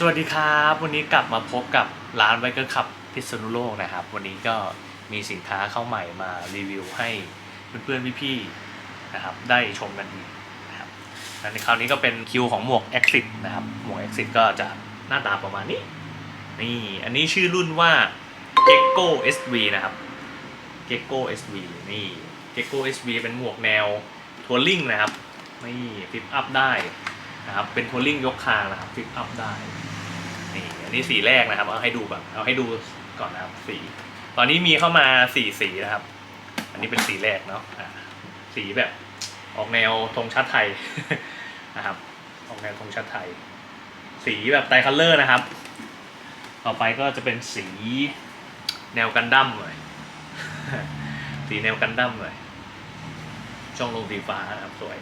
สวัสดีครับ วันนี้กลับมาพบกับร้านไบเกอร์ขับพิษณุโลกนะครับ วันนี้ก็มีสินค้าเข้าใหม่มารีวิวให้เพื่อนๆพี่ๆนะครับ ได้ชมกันอีกนะครับและในคราวนี้ก็เป็นคิวของหมวก Exit นะครับ หมวก Exit ก็จะหน้าตาประมาณนี้ นี่ อันนี้ชื่อรุ่นว่า Gecko SV นะครับ Gecko SV นี่ Gecko SV เป็นหมวกแนวทัวริงนะครับ นี่ฟิปอัพได้นะครับ เป็นทัวริงยกคางนะครับฟิปอัพได้ นี่อันนี้สีแรกนะครับ เอาให้ดูก่อนเอาให้ดูก่อนนะครับสี ตอนนี้มีเข้ามาสี่สีนะครับ อันนี้เป็นสีแรกเนาะะสีแบบออกแนวธงชาติไทยนะครับ ออกแนวธงชาติไทย สีแบบไตคัลเลอร์นะครับ ต่อไปก็จะเป็นสีแนวกันดั้มหน่อยสีแนวกันดั้มหน่อยช่องลงสีฟ้านะครับสวย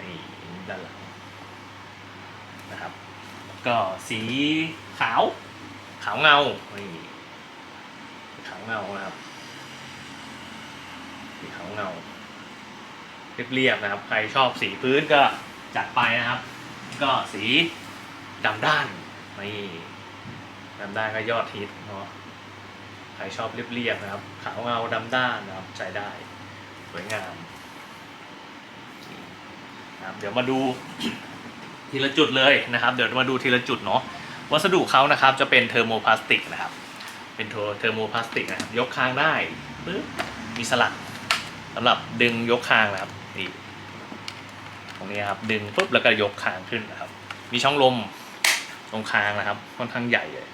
นี่ด้านหลังนะครับ ก็สีขาว ขาวเงาขาวเงานะครับสีขาวเงาเรียบๆนะครับ ใครชอบสีพื้นก็จัดไปนะครับ ก็สีดำด้านนี่ดำด้านก็ยอดฮิตเนาะใครชอบเรียบๆนะครับ ขาวเงาดำด้านนะครับใช้ได้สวยงามนะครับเดี๋ยวมาดู ทีละจุดเลยนะครับ เดี๋ยวมาดูทีละจุดเนาะวัสดุเขานะครับจะเป็นเทอร์โมพลาสติกนะครับ เป็นเทอร์โมพลาสติกนะครับยกคางได้ปึ๊บมีสลักสำหรับดึงยกคางนะครับนี่ตรงนี้ครับดึงปุ๊บแล้วก็ยกคางขึ้นนะครับ มีช่องลมตรงคางนะครับ ค่อนข้างใหญ่เลย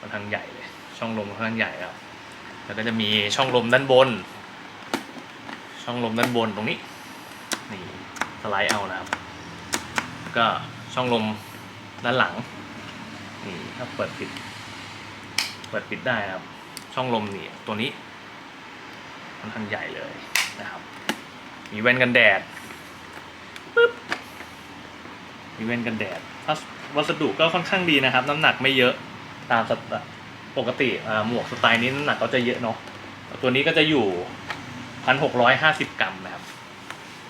ค่อนข้างใหญ่เลย ช่องลมค่อนข้างใหญ่ครับแล้วก็จะมีช่องลมด้านบน ช่องลมด้านบนตรงนี้นี่สไลด์เอานะครับ ก็ช่องลมด้านหลังนี่ถ้าเปิดปิด เปิดปิดได้ครับ ช่องลมนี่ตัวนี้ค่อนข้างใหญ่เลยนะครับ มีแว่นกันแดดปึ๊บมีแว่นกันแดดวัสดุก็ค่อนข้างดีนะครับ น้ำหนักไม่เยอะตามปกติหมวกสไตล์นี้น้ำหนักก็จะเยอะเนาะตัวนี้ก็จะอยู่พันหกร้อยห้าสิบกรัมนะครับ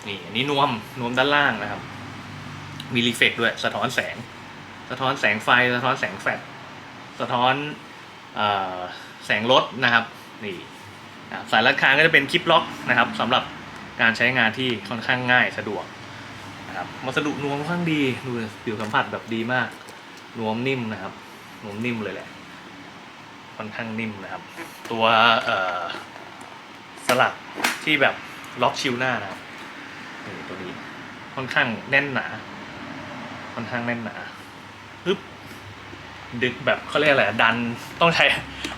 นี่อันนี้นวมนวมด้านล่างนะครับ มีรีเฟกด้วย สะท้อนแสง สะท้อนแสงไฟ สะท้อนแสงแฟลชสะท้อนอแสงรถนะครับนี่สายรัดคางก็จะเป็นคลิปล็อกนะครับสำหรับการใช้งานที่ค่อนข้างง่ายสะดวกนะครับวัสดุนวมค่อนข้างดีดูผิวสัมผัสแบบดีมากนวมนิ่มนะครับนวมนิ่มเลยแหละ ค่อนข้างนิ่มนะครับ ตัวสลักที่แบบล็อกชิวหน้านะครับนี่ตัวนี้ค่อนข้างแน่นหนา ค่อนข้างแน่นหนาฮึบดึกแบบเขาเรียกอะไรดันต้องใช้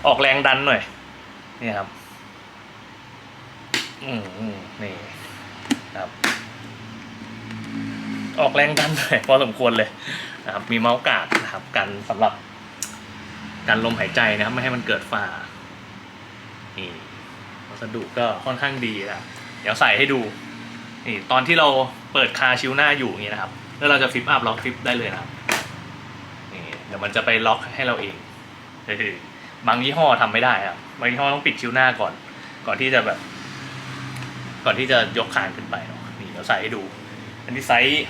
ออกแรงดันหน่อย นี่ครับ อืมอืมนี่ครับ ออกแรงดันหน่อยพอสมควรเลยนะครับ มีเมาส์กาดนะครับ กันสำหรับการลมหายใจนะครับ ไม่ให้มันเกิดฝ้านี่วัสดุก็ค่อนข้างดีนะเดี๋ยวใส่ให้ดูนี่ตอนที่เราเปิดคาชิวหน้าอยู่อย่างนี้นะครับ แล้วเราจะฟิปอัพล็อกฟิปได้เลยนะครับนี่เดี๋ยวมันจะไปล็อกให้เราเองบางยี่ห้อทำไม่ได้ครับบางยี่ห้อต้องปิดชิวหน้าก่อน ก่อนที่จะแบบ ก่อนที่จะยกคานขึ้นไปเนาะนี่เดี๋ยวใส่ให้ดู อันนี้ไซส์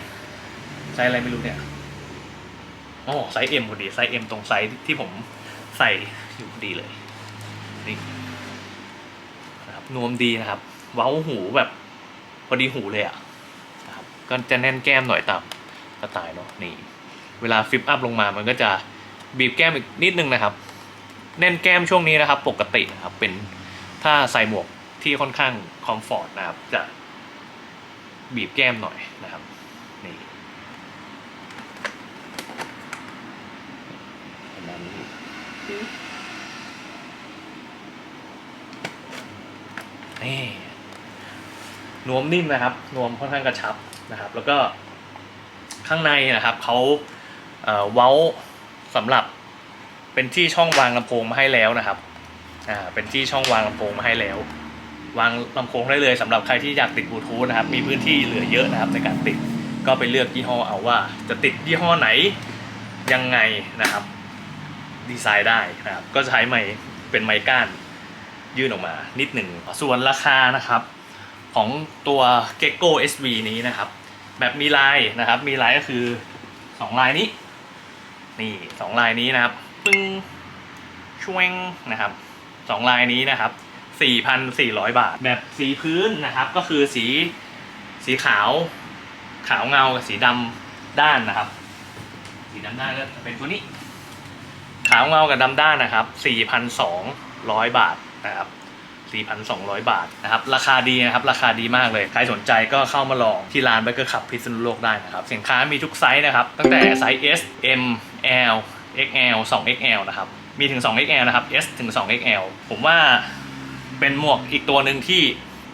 ไซส์อะไรไม่รู้เนี่ยอ๋อไซส์เอ็มพอดีไซส์เอ็มตรงไซส์ที่ผมใส่อยู่พอดีเลยนี่นะครับนวมดีนะครับ เว้าหูแบบพอดีหูเลยอะนะครับก็จะแน่นแก้มหน่อยตาม สไตล์เนาะนี่ เวลาฟิปอัพลงมามันก็จะบีบแก้มอีกนิดนึงนะครับ แน่นแก้มช่วงนี้นะครับ ปกตินะครับ เป็นถ้าใส่หมวกที่ค่อนข้างคอมฟอร์ตนะครับ จะบีบแก้มหน่อยนะครับนี่นี่นวมนิ่มนะครับ นวมค่อนข้างกระชับนะครับ แล้วก็ ข้างในนะครับเขาเเว้าสำหรับเป็นที่ช่องวางลำโพงมาให้แล้วนะครับอ่าเป็นที่ช่องวางลำโพงมาให้แล้ว วางลำโพงได้เลยสำหรับใครที่อยากติดบลูทูธนะครับ มีพื้นที่เหลือเยอะนะครับในการติดก็ไปเลือกยี่ห้อเอาว่า จะติดยี่ห้อไหนยังไงนะครับ ดีไซน์ได้นะครับ ก็ใช้ไม้เป็นไม้ก้านยื่นออกมานิดหนึ่งส่วนราคานะครับ ของตัว Gecko SV นี้นะครับ แบบมีลายนะครับ มีลายก็คือสองลายนี้ นี่สองลายนี้นะครับปึ้งช่วงนะครับสองลายนี้นะครับ4,400 บาท แบบสีพื้นนะครับ ก็คือสีสีขาว ขาวเงากับสีดำด้านนะครับ สีดำด้านก็จะเป็นตัวนี้ ขาวเงากับดำด้านนะครับ4,200 บาทนะครับ 4,200 บาทนะครับราคาดีนะครับราคาดีมากเลย ใครสนใจก็เข้ามาลองที่ร้าน b บเกอร์ขับพิษณุโลกได้นะครับ สินค้ามีทุกไซส์นะครับ ตั้งแต่ไซส์ S M L XL 2XL นะครับ มีถึง 2XL นะครับ S ถึง 2XL ผมว่าเป็นหมวกอีกตัวหนึ่งที่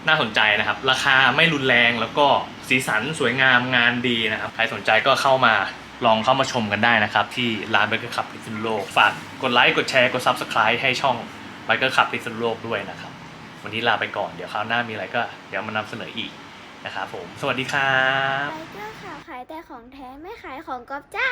น่าสนใจนะครับ ราคาไม่รุนแรงแล้วก็สีสันสวยงามงานดีนะครับ ใครสนใจก็เข้ามาลองเข้ามาชมกันได้นะครับ ที่ร้าน b บเกอร์ขับพิษณุโลก ฝากกดไลค์กดแชร์กด Subscribe ให้ช่อง b บเกอร์ขับพิษณุโลกด้วยนะครับ วันนี้ลาไปก่อนเดี๋ยวคราวหน้ามีอะไรก็เดี๋ยวมานำเสนออีกนะครับผม สวัสดีครับ ไปเจ้าค่ะขายแต่ของแท้ไม่ขายของก๊อปจ้า